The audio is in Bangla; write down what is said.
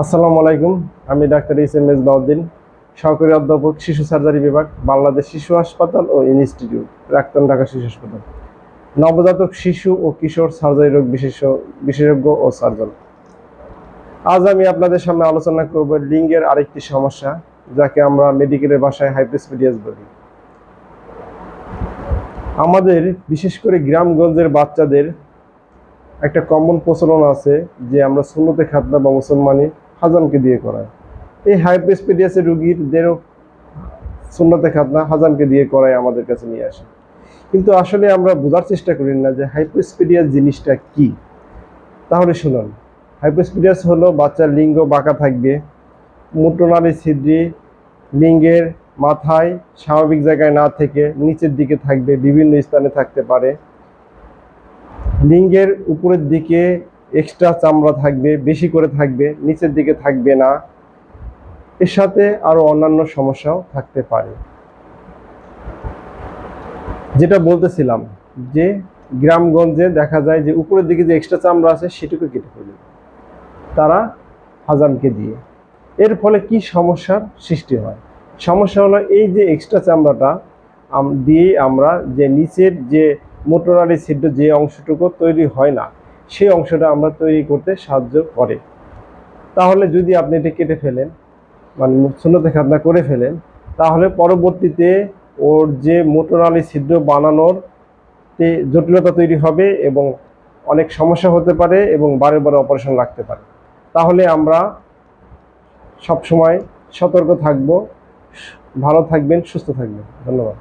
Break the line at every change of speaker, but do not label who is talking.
আসসালামু আলাইকুম, আমি doctor S M S Bauddin, সহকারী অধ্যাপক শিশু সার্জারি বিভাগ, বাংলাদেশ শিশু হাসপাতাল ও ইনস্টিটিউট, প্রাক্তন ঢাকা শিশু হাসপাতাল। নবজাতক শিশু ও কিশোর সার্জারি রোগ বিশেষ বিশেষজ্ঞ ও সার্জন। আজ আমি আপনাদের সামনে আলোচনা করব লিঙ্গের আরেকটি সমস্যা, যাকে আমরা মেডিকেলের ভাষায় হাইপোস্পিডিয়াস বলি। আমাদের, বিশেষ করে গ্রামগঞ্জের বাচ্চাদের, একটা কমন প্রচলন আছে যে আমরা সুন্নতে খাতনা বা মুসলমানি হাজানকে দিয়ে করায়। এই হাইপোস্পিডিয়াসের রুগীদেরও সুন্নতে খাতনা হাজানকে দিয়ে করায় আমাদের কাছে নিয়ে আসে। কিন্তু আসলে আমরা বোঝার চেষ্টা করি না যে হাইপোস্পিডিয়াস জিনিসটা কি। তাহলে শুনুন, হাইপোস্পিডিয়াস হলো বাচ্চার লিঙ্গ বাঁকা থাকবে, মূত্রনালী ছিদ্রি লিঙ্গের মাথায় স্বাভাবিক জায়গায় না থেকে নিচের দিকে থাকবে, বিভিন্ন স্থানে থাকতে পারে। লিঙ্গের উপরের দিকে এক্সট্রা চামড়া থাকবে, বেশি করে থাকবে, নিচের দিকে থাকবে না। এর সাথে আরও অন্যান্য সমস্যাও থাকতে পারে। যেটা বলতেছিলাম যে, গ্রামগঞ্জে দেখা যায় যে, উপরের দিকে যে এক্সট্রা চামড়া আছে, সেটুকু কেটে ফেলে তারা হাজামকে দিয়ে। এর ফলে কি সমস্যার সৃষ্টি হয়? সমস্যা হলো এই যে এক্সট্রা চামড়াটা দিয়ে আমরা যে নিচের যে মোটরালি ছিদ্র যে অংশটুকু তৈরি হয় না সেই অংশটা আমরা তৈরি করতে সাহায্য করে। তাহলে যদি আপনি এটা কেটে ফেলেন মানে শূন্যতে খাতনা করে ফেলেন, তাহলে পরবর্তীতে ওর যে মোটরালি ছিদ্র বানানোর তে জটিলতা তৈরি হবে এবং অনেক সমস্যা হতে পারে এবং বারে বারে অপারেশন লাগতে পারে। তাহলে আমরা সবসময় সতর্ক থাকব। ভালো থাকবেন, সুস্থ থাকবেন। ধন্যবাদ।